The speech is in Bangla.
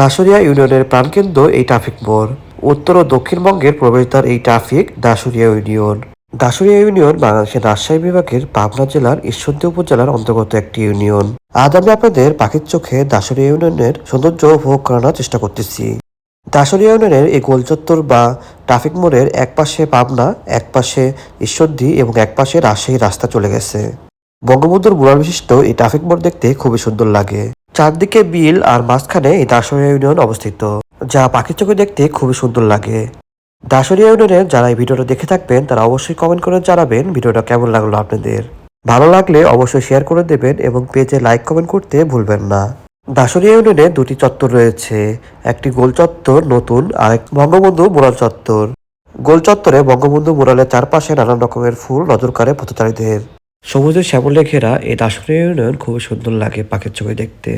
দাসুরিয়া ইউনিয়নের প্রাণকেন্দ্র এই ট্রাফিক মোড়। উত্তর ও দক্ষিণবঙ্গের প্রবেশদ্বার এই traffic Dashuria union. Dashuria union বাংলাদেশের রাজশাহী বিভাগের পাবনা জেলার ঈশ্বরদী উপজেলার অন্তর্গত একটি ইউনিয়ন। আজ আমি আপনাদের পাখির চোখে দাসুরিয়া ইউনিয়নের সৌন্দর্য উপভোগ করানোর চেষ্টা করতেছি। দাসুরিয়া ইউনিয়নের এই গোলচত্বর বা ট্রাফিক মোড়ের এক পাশে পাবনা এক পাশে ঈশ্বরদী এবং এক পাশে রাজশাহী রাস্তা চলে গেছে। বঙ্গবন্ধুর মুরাল বিশিষ্ট এই ট্রাফিক মোড় দেখতে খুবই সুন্দর লাগে। চারদিকে বিল আর মাঝখানে এই দাসরিয়া ইউনিয়ন অবস্থিত, যা পাখির চোখে দেখতে খুবই সুন্দর লাগে। দাসরিয়া ইউনিয়নের যারা এই ভিডিওটা দেখে থাকবেন, তারা অবশ্যই কমেন্ট করে জানাবেন ভিডিওটা কেমন লাগল আপনাদের। ভালো লাগলে অবশ্যই শেয়ার করে দেবেন এবং পেজে লাইক কমেন্ট করতে ভুলবেন না। দাসরিয়া ইউনিয়নে দুটি চত্বর রয়েছে, একটি গোল চত্বর নতুন আর এক বঙ্গবন্ধু মুরাল চত্বর। গোল চত্বরে বঙ্গবন্ধু মুরালের চারপাশে নানান রকমের ফুল নজর কাড়ে পথচারীদের। সবুজের শ্যামলে ঘেরা এই দার্শনিক ইউনিয়ন খুবই সুন্দর লাগে পাখির চোখে দেখতে।